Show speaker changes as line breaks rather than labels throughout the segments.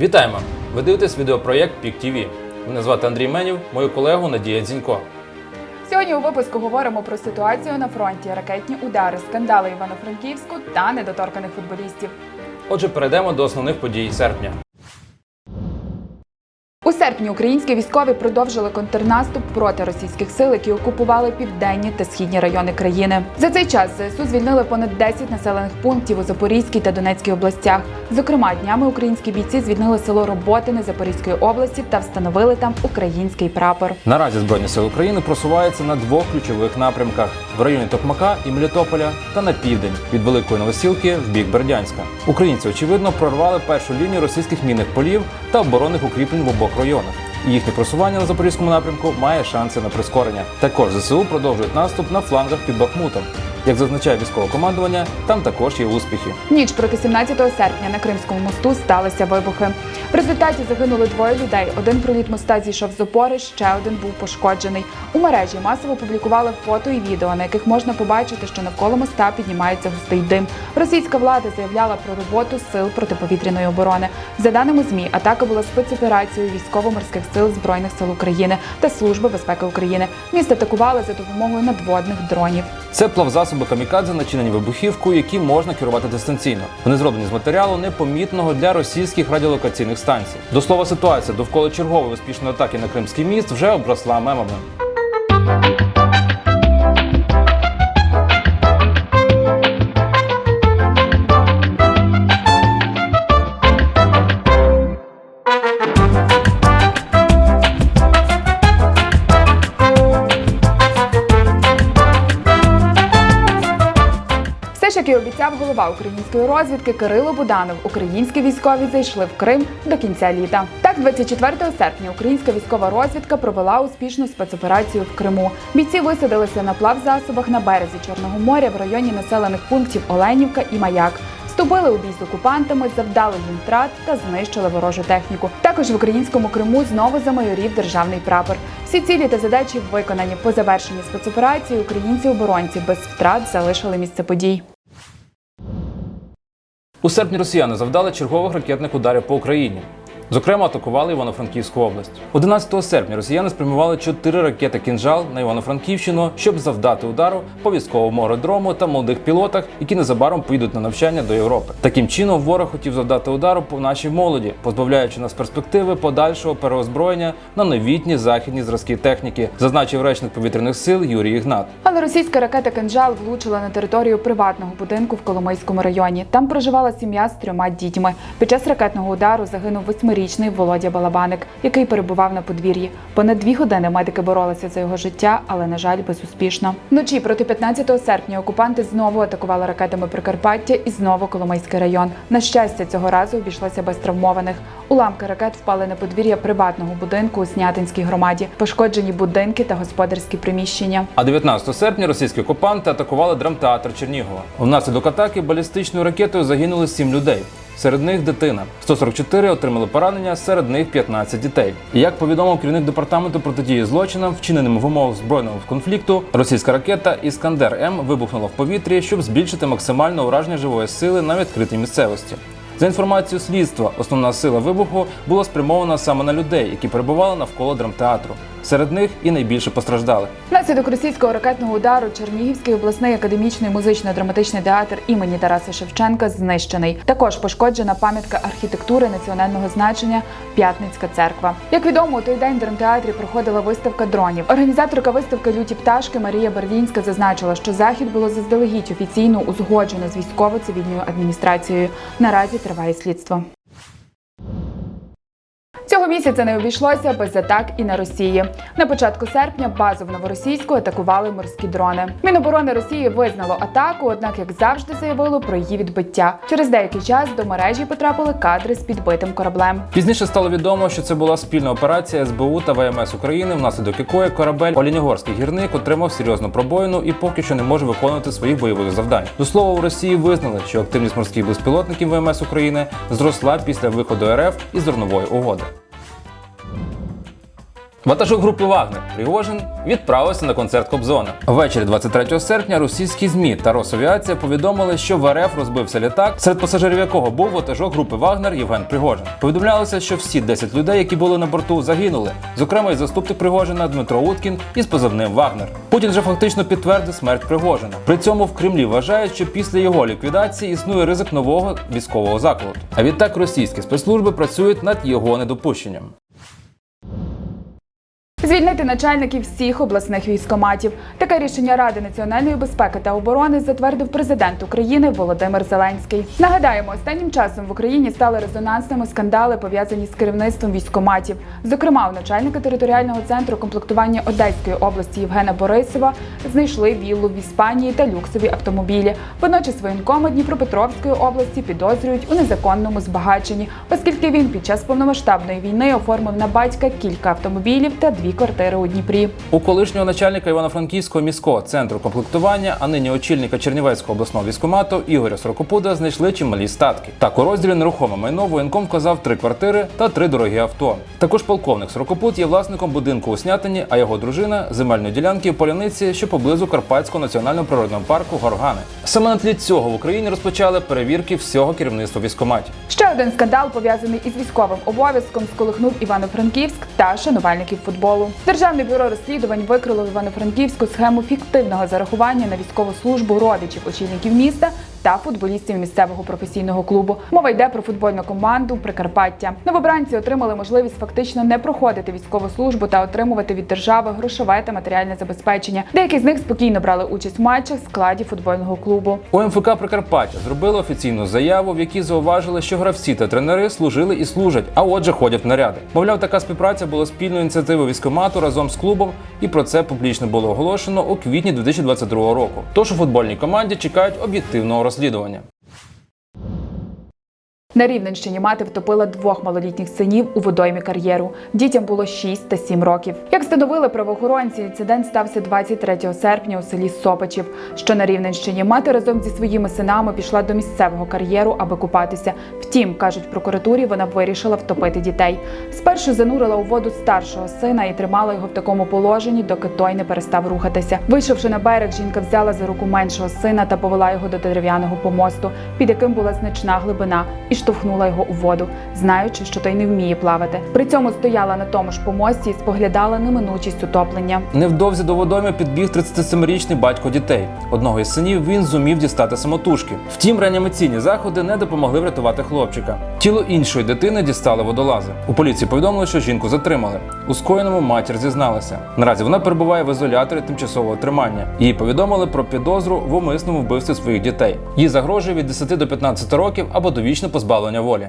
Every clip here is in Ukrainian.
Вітаємо! Ви дивитесь відеопроєкт Пік ТВ. Мене звати Андрій Менів, мою колегу Надія Дзінько.
Сьогодні у випуску говоримо про ситуацію на фронті, ракетні удари, скандали Івано-Франківську та недоторканих футболістів.
Отже, перейдемо до основних подій серпня.
У серпні українські військові продовжили контрнаступ проти російських сил, які окупували південні та східні райони країни. За цей час ЗСУ звільнили понад 10 населених пунктів у Запорізькій та Донецькій областях. Зокрема, днями українські бійці звільнили село Роботине Запорізької області та встановили там український прапор.
Наразі Збройні сили України просуваються на двох ключових напрямках в районі Токмака і Мелітополя та на південь від Великої Новосілки в бік Бердянська. Українці очевидно прорвали першу лінію російських мінних полів та оборонних укріплень в обох районах. Їхнє просування на запорізькому напрямку має шанси на прискорення. Також ЗСУ продовжують наступ на флангах під Бахмутом. Як зазначає військове командування, там також є успіхи.
Ніч проти 17 серпня на Кримському мосту сталися вибухи. В результаті загинули двоє людей. Один проліт моста зійшов з опори, ще один був пошкоджений. У мережі масово публікували фото і відео, на яких можна побачити, що навколо моста піднімається густий дим. Російська влада заявляла про роботу сил протиповітряної оборони. За даними змі, атака була спецоперацією військово-морських сил збройних сил України та Служби безпеки України. Місто атакували за допомогою надводних дронів.
Це плавзасоби камікадзе, начинені вибухівкою, які можна керувати дистанційно. Вони зроблені з матеріалу, непомітного для російських радіолокаційних станцій. До слова, ситуація довкола чергової успішної атаки на Кримський міст вже обросла мемами.
Все ж як і обіцяв голова української розвідки Кирило Буданов, українські військові зайшли в Крим до кінця літа. Так, 24 серпня українська військова розвідка провела успішну спецоперацію в Криму. Бійці висадилися на плавзасобах на березі Чорного моря в районі населених пунктів Оленівка і Маяк. Вступили у бій з окупантами, завдали їм втрат та знищили ворожу техніку. Також в українському Криму знову замайорів державний прапор. Всі цілі та задачі виконані по завершенні спецоперації. Українці-оборонці без втрат залишили місце подій.
У серпні росіяни завдали чергових ракетних ударів по Україні. Зокрема, атакували Івано-Франківську область. 11 серпня росіяни спрямували чотири ракети кінжал на Івано-Франківщину, щоб завдати удару по військовому аеродрому та молодих пілотах, які незабаром поїдуть на навчання до Європи. Таким чином, ворог хотів завдати удару по нашій молоді, позбавляючи нас перспективи подальшого переозброєння на новітні західні зразки техніки, зазначив речник повітряних сил Юрій Ігнат.
Але російська ракета «Кинжал» влучила на територію приватного будинку в Коломийському районі. Там проживала сім'я з трьома дітьми. Під час ракетного удару загинув восьмирічний Володя Балабаник, який перебував на подвір'ї. Понад дві години медики боролися за його життя, але на жаль, безуспішно. Вночі проти 15 серпня окупанти знову атакували ракетами Прикарпаття і знову Коломийський район. На щастя, цього разу обійшлося без травмованих. Уламки ракет впали на подвір'я приватного будинку у Снятинській громаді. Пошкоджені будинки та господарські приміщення.
А 19 серпня російські окупанти атакували драмтеатр Чернігова. Внаслідок атаки балістичною ракетою загинули 7 людей. Серед них дитина. 144 отримали поранення, серед них 15 дітей. І як повідомив керівник департаменту протидії злочинам, вчиненим в умовах збройного конфлікту, російська ракета Іскандер М вибухнула в повітрі, щоб збільшити максимальне ураження живої сили на відкритій місцевості. За інформацією слідства, основна сила вибуху була спрямована саме на людей, які перебували навколо драмтеатру. Серед них і найбільше постраждали.
Внаслідок російського ракетного удару Чернігівський обласний академічний музично-драматичний театр імені Тараса Шевченка знищений. Також пошкоджена пам'ятка архітектури національного значення П'ятницька церква. Як відомо, у той день в драмтеатрі проходила виставка дронів. Організаторка виставки Люті пташки Марія Берлінська зазначила, що захід було заздалегідь офіційно узгоджено з військово-цивільною адміністрацією. Наразі триває слідство. Місяця не обійшлося без атак і на Росії. На початку серпня базу в новоросійську атакували морські дрони. Міноборони Росії визнало атаку, однак, як завжди, заявило про її відбиття. Через деякий час до мережі потрапили кадри з підбитим кораблем.
Пізніше стало відомо, що це була спільна операція СБУ та ВМС України, внаслідок якої корабель Олінігорський гірник отримав серйозну пробоїну і поки що не може виконувати своїх бойових завдань. До слова, у Росії визнали, що активність морських безпілотників ВМС України зросла після виходу РФ із зернової угоди. Ватажок групи Вагнер Пригожин відправився на концерт Кобзона. Ввечері 23 серпня російські змі та Росавіація повідомили, що в РФ розбився літак, серед пасажирів якого був ватажок групи Вагнер Євген Пригожин. Повідомлялося, що всі 10 людей, які були на борту, загинули. Зокрема, і заступник Пригожина Дмитро Уткін із позивним Вагнер. Путін же фактично підтвердив смерть Пригожина. При цьому в Кремлі вважають, що після його ліквідації існує ризик нового військового заколоту. А відтак російські спецслужби працюють над його недопущенням.
Звільнити начальників всіх обласних військоматів. Таке рішення Ради національної безпеки та оборони затвердив президент України Володимир Зеленський. Нагадаємо, останнім часом в Україні стали резонансними скандали, пов'язані з керівництвом військоматів. Зокрема, у начальника територіального центру комплектування Одеської області Євгена Борисова знайшли віллу в Іспанії та люксові автомобілі. Водночас воєнкома Дніпропетровської області підозрюють у незаконному збагаченні, оскільки він під час повномасштабної війни оформив на батька кілька автомобілів та дві квартири у Дніпрі.
У колишнього начальника Івано-Франківського міського центру комплектування, а нині очільника Чернівецького обласного військомату Ігоря Сорокопуда знайшли чималі статки. Так, у розділі нерухоме майно воєнком вказав три квартири та три дорогі авто. Також полковник Сорокопут є власником будинку у Снятині, а його дружина земельної ділянки в Поляниці, що поблизу Карпатського національного природного парку Горгани. Саме на тлі цього в Україні розпочали перевірки всього керівництва військоматів.
Ще один скандал пов'язаний із військовим обов'язком сколихнув Івано-Франківськ та шанувальників футболу. Державне бюро розслідувань викрило в Івано-Франківську схему фіктивного зарахування на військову службу родичів очільників міста та футболістів місцевого професійного клубу. Мова йде про футбольну команду Прикарпаття. Новобранці отримали можливість фактично не проходити військову службу та отримувати від держави грошове та матеріальне забезпечення. Деякі з них спокійно брали участь в матчах в складі футбольного клубу.
У МФК Прикарпаття зробили офіційну заяву, в якій зауважили, що гравці та тренери служили і служать, а отже, ходять в наряди. Мовляв, така співпраця була спільною ініціативою військомату разом з клубом, і про це публічно було оголошено у квітні 2022 року. Тож у футбольній команді чекають об'єктивного розслідування.
На Рівненщині мати втопила двох малолітніх синів у водоймі кар'єру. Дітям було 6 та 7 років. Як встановили правоохоронці, інцидент стався 23 серпня у селі Сопачів, що на Рівненщині. Мати разом зі своїми синами пішла до місцевого кар'єру, аби купатися. Втім, кажуть в прокуратурі, вона вирішила втопити дітей. Спершу занурила у воду старшого сина і тримала його в такому положенні, доки той не перестав рухатися. Вийшовши на берег, жінка взяла за руку меншого сина та повела його до дерев'яного помосту, під яким була значна глибина, і штовхнула його у воду, знаючи, що той не вміє плавати. При цьому стояла на тому ж помості і споглядала неминучість утоплення.
Невдовзі до водойми підбіг 37-річний батько дітей. Одного із синів він зумів дістати самотужки. Втім, реанімаційні заходи не допомогли врятувати хлопчика. Тіло іншої дитини дістали водолази. У поліції повідомили, що жінку затримали. У скоєному матір зізналася. Наразі вона перебуває в ізоляторі тимчасового тримання. Їй повідомили про підозру в умисному вбивстві своїх дітей. Їй загрожує від 10 до 15 років або довічне позбавлення волі.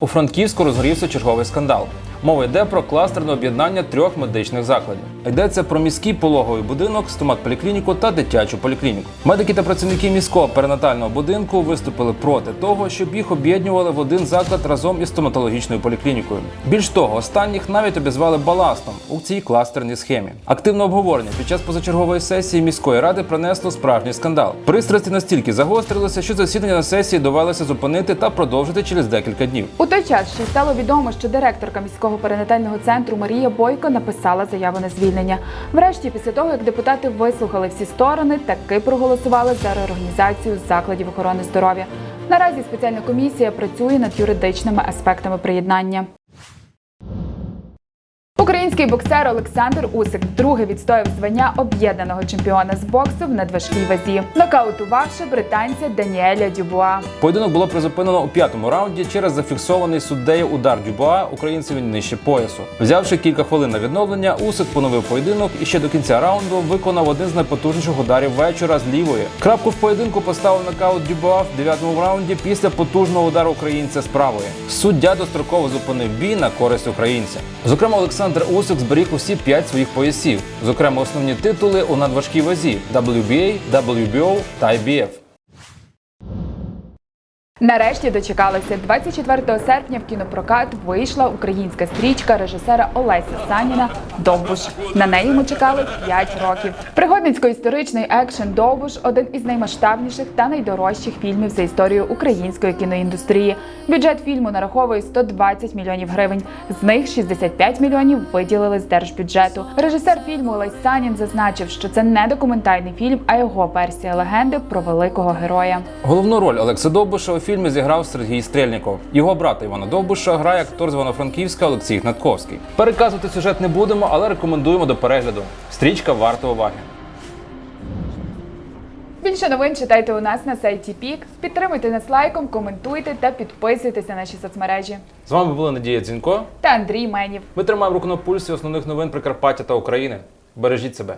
У Франківську розгорівся черговий скандал. Мова йде про кластерне об'єднання трьох медичних закладів. Йдеться про міський пологовий будинок, стоматполіклініку та дитячу поліклініку. Медики та працівники міського перинатального будинку виступили проти того, щоб їх об'єднували в один заклад разом із стоматологічною поліклінікою. Більш того, останніх навіть обізвали баластом у цій кластерній схемі. Активне обговорення під час позачергової сесії міської ради принесло справжній скандал. Пристрасті настільки загострилися, що засідання на сесії довелося зупинити та продовжити через декілька днів.
У той час ще стало відомо, що директорка міського перинатального центру Марія Бойко написала заяву на звільнення. Врешті, після того як депутати вислухали всі сторони, таки проголосували за реорганізацію закладів охорони здоров'я. Наразі спеціальна комісія працює над юридичними аспектами приєднання. Український боксер Олександр Усик вдруге відстояв звання об'єднаного чемпіона з боксу в надважкій вазі, нокаутувавши британця Даніеля Дюбуа.
Поєдинок було призупинено у п'ятому раунді через зафіксований суддею удар Дюбуа українцеві нижче поясу. Взявши кілька хвилин на відновлення, Усик поновив поєдинок і ще до кінця раунду виконав один з найпотужніших ударів вечора з лівої. Крапку в поєдинку поставив нокаут Дюбуа в дев'ятому раунді після потужного удару українця з правої. Суддя достроково зупинив бій на користь українця. Зокрема, Олександр Усик зберіг усі п'ять своїх поясів, зокрема основні титули у надважкій вазі WBA, WBO та IBF.
Нарешті дочекалися 24 серпня. В кінопрокат вийшла українська стрічка режисера Олеся Саніна Довбуш. На неї ми чекали 5 років. Пригодницько-історичний екшен Довбуш один із наймасштабніших та найдорожчих фільмів за історію української кіноіндустрії. Бюджет фільму нараховує 120 мільйонів гривень. З них 65 мільйонів виділили з держбюджету. Режисер фільму Олесь Санін зазначив, що це не документальний фільм, а його версія легенди про великого героя.
Головну роль Олекса Довбуша у фільмі зіграв Сергій Стрельніков. Його брата Івана Довбуша грає актор з Івано-Франківська Олексій Гнатковський. Переказувати сюжет не будемо, але рекомендуємо до перегляду. Стрічка варта уваги.
Більше новин читайте у нас на сайті Пік. Підтримуйте нас лайком, коментуйте та підписуйтесь на наші соцмережі.
З вами була Надія Дзінько.
Та Андрій Менів.
Ми тримаємо руку на пульсі основних новин Прикарпаття та України. Бережіть себе.